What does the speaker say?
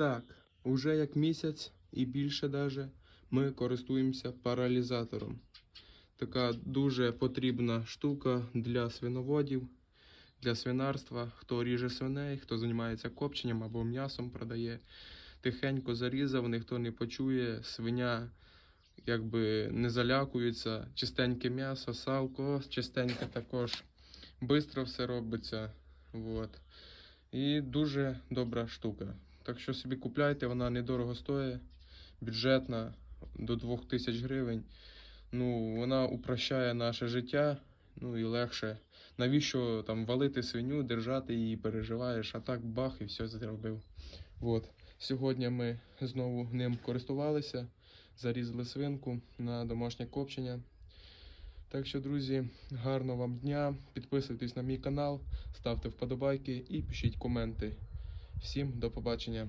Так, уже як місяць і більше даже ми користуємося паралізатором. Така дуже потрібна штука для свиноводів, для свинарства. Хто ріже свиней, хто займається копченням або м'ясом продає. Тихенько зарізав, ніхто не почує, свиня якби не залякується, чистеньке м'ясо, салко, чистеньке також. Бистро все робиться. Вот. І дуже добра штука. Так що собі купляйте, вона недорого стоїть, бюджетна, до 2000 гривень. Ну, вона упрощає наше життя, ну і легше. Навіщо там валити свиню, держати її, переживаєш, а так бах і все зробив. Вот. Сьогодні ми знову ним користувалися, зарізали свинку на домашнє копчення. Так що, друзі, гарного вам дня. Підписуйтесь на мій канал, ставте вподобайки і пишіть коменти. Всім до побачення.